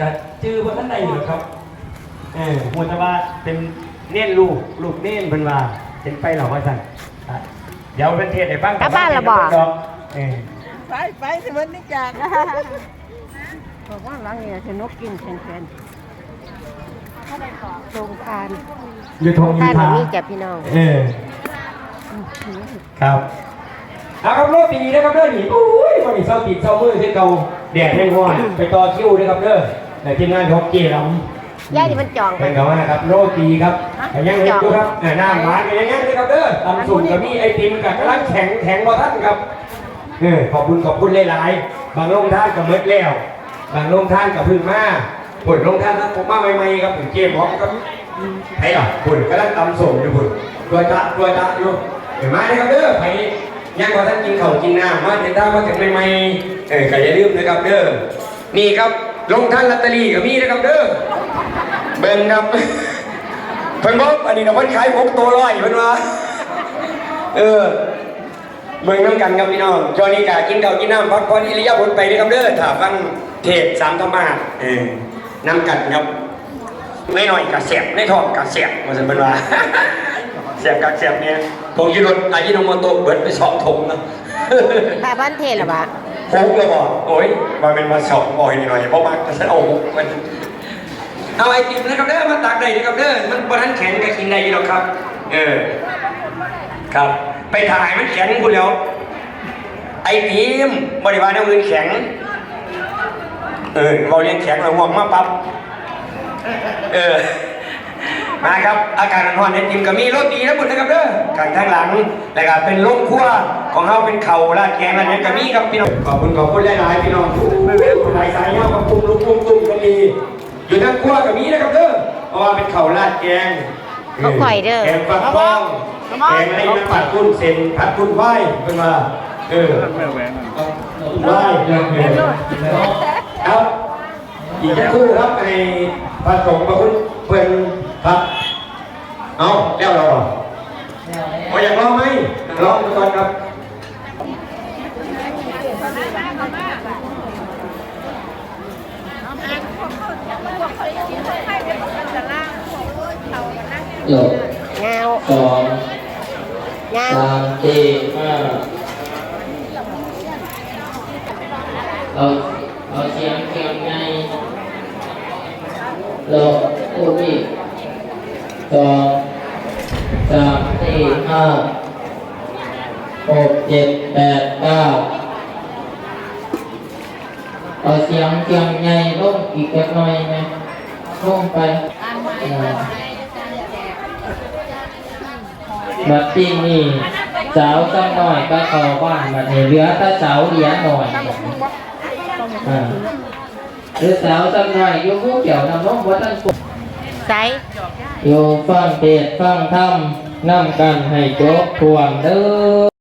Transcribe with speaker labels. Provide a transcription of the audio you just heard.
Speaker 1: จะจื้อว่าท่านใดอยู่ครับเออหัวจะว่าเป็นเน่นลูกลูกเน่นเป็นว่าเป็นไปเหรอว่าสั่นอะเดี๋ยวเป็นเทศให้ฟัง
Speaker 2: กลับบ้านแล้วบ่
Speaker 1: เออ
Speaker 3: ไปไปสิวันนี้จาก
Speaker 2: บอกว่าหลังเนี่ยฉันนกกินแทนๆตรงทาน
Speaker 1: อยู่ทงยู
Speaker 2: ทาน
Speaker 1: ทา
Speaker 2: มีจับพี่น้อง
Speaker 1: เออ ครับเอาครับรถปีนะครับเด้อนี่โอ้ยวันนี้เศร้าติดเศร้ามือที่เก่าแดดแห้งร้อนไปต่อคิวด้วยครับเด้อ แต่ทีมงานของเจลำ
Speaker 2: ย่าที่มันจองไป
Speaker 1: เป็นคำว่านะครับโรตีครับแต่ยังเห็นอยู่ครับอ่าหน้าหวานกันยังไงเลยครับเด้อตำสุ่มกับมีไอติมกับกำลังแข็งแข็งกว่าท่านครับเออขอบคุณขอบคุณหลายๆ บางโรงท่านกับเมิดแล้ว บางโรงท่านกับพึ่งมาผลโรงท่านนั้นผมมาใหม่ๆครับถึงเกมพร้อมครับไอ้หรอผลกำลังตำส่งอยู่ผลตัวจัดตัวจัดอยู่เห็นไหมนะครับเด้อไปยังว่าท่านกินข้าวกินน้ำมาเห็นได้มาถึงใหม่ๆเออก็อย่าลืมนะครับเด้อนี่ครับ ลงท่านลอตเตอรี่กับมีนะครับเด้อเบิ่งครับเพิ่นบอกอันนี้นะเพิ่นขายหกตัวร้อยเพิ่นว่าเออเบิ่งน้ำกันครับพี่น้องจอนี้กะกินข้าวกินน้ำพักผ่อนอิริยาบถไปนี่ครับเด้อถ้าฟังเทศสามธรรมะเออน้ำกันครับไม่น้อยกะเสียบในท้องกะเสียบว่าซั่นเพิ่นว่าเสียบกะเสียบเนี่ยผมยืนรถอายิโนโมโตะเบิดไปสองถุงนะ
Speaker 2: พาบ้านเทศหรอวะ
Speaker 1: หกเลยบอกโอ้ยมาเป็นมาสองบ่อยหน่อยเพราะมากฉันเอาหกมันเอาไอติมนะครับเด้อมาตักได้นะครับเด้อมันบนนั้นแข็งก็กินได้หรอกครับ เออ ครับ ไปถ่ายมันแข็งคุณแล้ว ไอติมบริวารน้ำมือแข็ง เออเราเรียนแข็งเราห่วงมาปั๊บเออมาครับ อากาศร้อนๆไอติมก็มีรสดีนะบุญนะครับเด้อข้างทางหลังแล้วก็เป็นโรงครัว ของเราเป็นเข่าราดแกงอะไรนี้ก็มีครับพี่น้องขอบคุณขอบคุณหลายๆพี่น้องไม่เว้นหลายสายเงากับปุ่มลุกปุ่มตุ้มก็มีอยู่ทางครัวก็มีนะครับเด้อเพราะว่าเป็นเข่าราดแกง
Speaker 2: เขาข่อยเด้อ
Speaker 1: แกงปักฟองแกงอะไรนะผัดกุ้นเส้นผัดกุ้นไหวเป็นว่าเออไหวเออเออครับอีกแค่คู่ครับในผสมกับคุณเพื่อนครับเอาแล้วเราเหรอพออยากลองไหมลองดูก่อนครับ
Speaker 4: หลบ
Speaker 2: เงา
Speaker 4: สอง
Speaker 2: เงา
Speaker 4: สามสี่ห้าเอาเอาเสียงเสียงไงหลบอุ้ยสองสามสี่ห้าหกเจ็ดแปดเก้าเอาเสียงเสียงไงลงอีกเล็กน้อยไหมลงไปอ่า บัดที่นี่สาวจังหน่อยก็เข้าบ้านบัดนี้เหลือแต่สาวเหลียหน่อยอ่าหรือสาวจังหน่อยอยู่ผู้เกี่ยวนำน้องวัดตั้งกุ
Speaker 2: ใส
Speaker 4: อยู่ฟังเทศน์ฟังธรรมนำกันให้จบทวงเด้อ